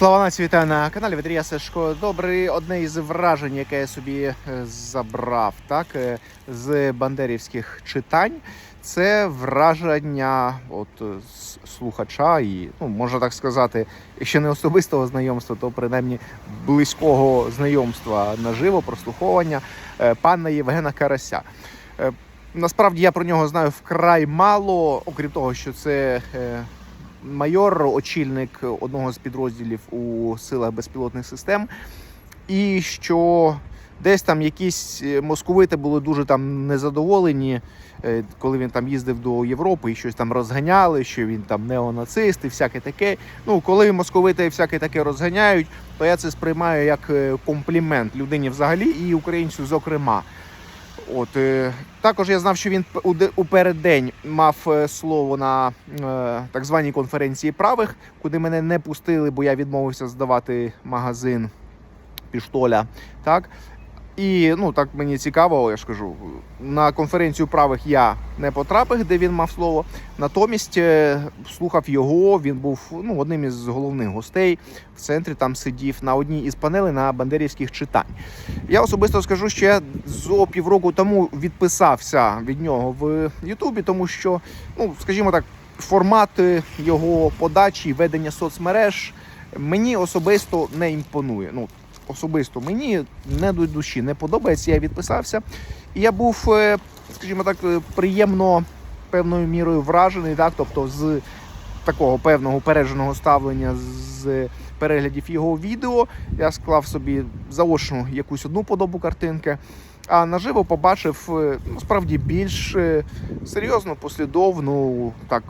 Слава нації, вітаю на каналі Вітрія Сашко. Добре, одне із вражень, яке я собі е, забрав, так е, з бандерівських читань. Це враження от е, слухача і, ну можна так сказати, якщо не особистого знайомства, то принаймні близького знайомства наживо, прослуховування пана Євгена Карася. Насправді я про нього знаю вкрай мало, окрім того, що це майор, очільник одного з підрозділів у силах безпілотних систем, і що десь там якісь е, московити були дуже там незадоволені, е, коли він там їздив до Європи і щось там розганяли, що він там неонацист і всяке таке. Ну, коли московити всяке таке розганяють, то я це сприймаю як е, комплімент людині взагалі і українцю, зокрема. От е, також я знав, що він у переддень мав е, слово на е, так званій конференції правих, куди мене не пустили, бо я відмовився здавати магазин піштоля. Так. І ну так мені цікаво, я ж кажу, на конференцію правих я не потрапив, де він мав слово. Натомість е, слухав його. Він був ну одним із головних гостей в центрі. Там сидів на одній із панелей на бандерівських читань. Я особисто скажу, що я зо півроку тому відписався від нього в Ютубі, тому що, ну скажімо так, формат е, його подачі, ведення соцмереж мені особисто не імпонує. Ну особисто мені не до душі не подобається. Я відписався, і я був, е, скажімо так, е, приємно певною мірою вражений, так, тобто з такого певного упередженого ставлення з переглядів його відео. Я склав собі заочну якусь одну подобу картинки. А наживо побачив е, ну, справді більш серйозну, послідовну, так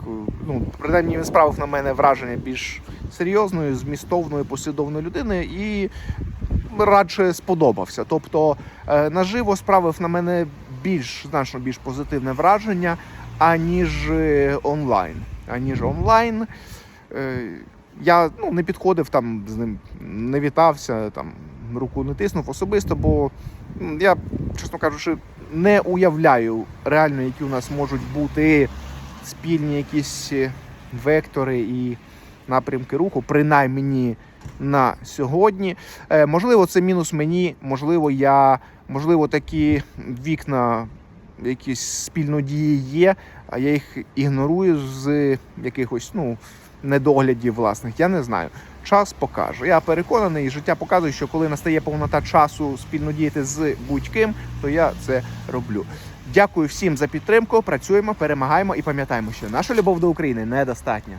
ну принаймні він справив на мене враження більш серйозної, змістовної, послідовної людини і радше сподобався. Тобто е, наживо справив на мене більш значно більш позитивне враження, аніж е, онлайн. Аніж онлайн. Е, Я ну, не підходив там з ним, не вітався, там руку не тиснув особисто, бо я, чесно кажучи, не уявляю реально, які у нас можуть бути спільні якісь вектори і напрямки руху, принаймні на сьогодні. Е, можливо, це мінус мені, можливо, я, можливо, такі вікна якісь спільнодії є, а я їх ігнорую з якихось ну, недоглядів власних. Я не знаю. Час покаже. Я переконаний, життя показує, що коли настає повнота часу спільно діяти з будь-ким, то я це роблю. Дякую всім за підтримку. Працюємо, перемагаємо і пам'ятаємо, що наша любов до України недостатня.